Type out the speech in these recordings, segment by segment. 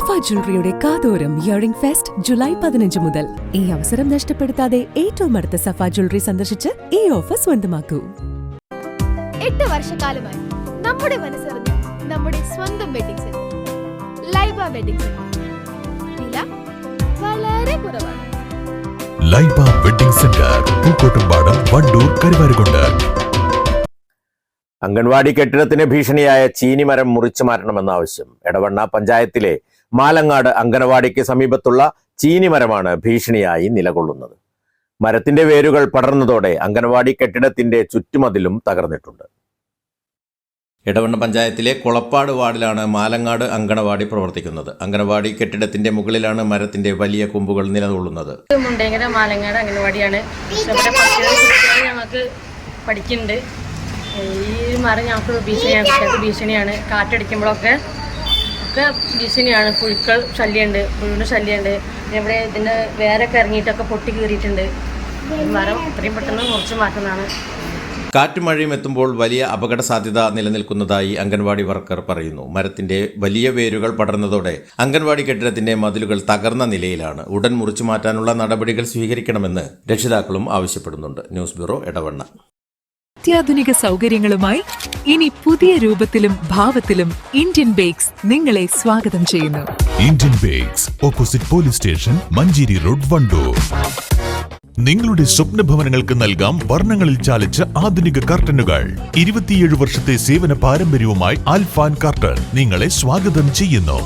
സഫ ജ്വല്ലറിയുടെ കാതോരം earring fest July പതിനഞ്ച് മുതൽ. ഈ അവസരം നഷ്ടപ്പെടുത്താതെ ഏറ്റവും അടുത്ത സഫ ജ്വല്ലറി സന്ദർശിച്ച് ഈ ഓഫർ സ്വന്തമാക്കൂ. എട്ട് വർഷക്കാലമായി നമ്മുടെ മനസ്സറിഞ്ഞ് നമ്മുടെ സ്വന്തം wedding centre Laiba wedding centre വില വളരെ കുറവാണ്. Laiba wedding centre Pookkottumpadam Wandoor Karuvarakundu. Anganwadi കെട്ടിടത്തിന് ഭീഷണിയായ ചീനിമരം മുറിച്ചു മാറ്റണമെന്ന ആവശ്യം എടവണ്ണ പഞ്ചായത്തിലെ മാലങ്ങാട് അങ്കനവാടിക്ക് സമീപത്തുള്ള ചീനിമരമാണ് ഭീഷണിയായി നിലകൊള്ളുന്നത്. മരത്തിന്റെ വേരുകൾ പടർന്നതോടെ അങ്കനവാടി കെട്ടിടത്തിന്റെ ചുറ്റുമതിലും തകർന്നിട്ടുണ്ട്. ഇടവണ്ണ പഞ്ചായത്തിലെ കുളപ്പാട് വാർഡിലാണ് മാലങ്ങാട് അങ്കണവാടി പ്രവർത്തിക്കുന്നത്. അങ്കണവാടി കെട്ടിടത്തിന്റെ മുകളിലാണ് മരത്തിന്റെ വലിയ കൊമ്പുകൾ നിലകൊള്ളുന്നത്. മുണ്ടേങ്കര മാലങ്ങാട് അംഗനവാടിയാണ്. കുട്ടികൾ ഞങ്ങൾക്ക് പഠിക്കുന്നുണ്ട്. ഈ മരം ഞങ്ങൾക്ക് ഭീഷണിയാണ് ഭീഷണിയാണ്. കാറ്റടിക്കുമ്പോഴൊക്കെ ഒക്കെ ഭീഷണിയാണ് പുഴുക്കൾ ശല്യമുണ്ട് പുഴുവിന്റെ ശല്യമുണ്ട് ഇവിടെ ഇതിന്റെ വേരൊക്കെ ഇറങ്ങിയിട്ടൊക്കെ പൊട്ടി കീറിയിട്ടുണ്ട്. മരം എത്രയും പെട്ടെന്ന് മുറിച്ച് മാറ്റുന്നതാണ്. കാറ്റും മഴയും എത്തുമ്പോൾ വലിയ അപകട സാധ്യത നിലനിൽക്കുന്നതായി അംഗൻവാടി വർക്കർ പറയുന്നു. മരത്തിന്റെ വലിയ വേരുകൾ പടർന്നതോടെ അംഗൻവാടി കെട്ടിടത്തിന്റെ മതിലുകൾ തകർന്ന നിലയിലാണ്. ഉടൻ മുറിച്ചു മാറ്റാനുള്ള നടപടികൾ സ്വീകരിക്കണമെന്ന് രക്ഷിതാക്കളും ആവശ്യപ്പെടുന്നുണ്ട്. News bureau Edavanna. അത്യാധുനിക സൗകര്യങ്ങളുമായി ഇനി പുതിയ രൂപത്തിലും ഭാവത്തിലും ഇന്ത്യൻ ബേക്സ് നിങ്ങളെ സ്വാഗതം ചെയ്യുന്നു. Indian bakes opposite police station Manjeri road Wandoor. നിങ്ങളുടെ സ്വപ്ന ഭവനങ്ങൾക്ക് നൽകാം വർണങ്ങളിൽ ചാലിച്ച ആധുനിക കർട്ടനുകൾ. ഇരുപത്തിയേഴ് വർഷത്തെ സേവന പാരമ്പര്യവുമായി ആൽഫാൻ കർട്ടൻ നിങ്ങളെ സ്വാഗതം ചെയ്യുന്നു.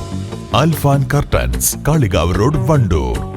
Alfan curtains Kalikavu road Wandoor.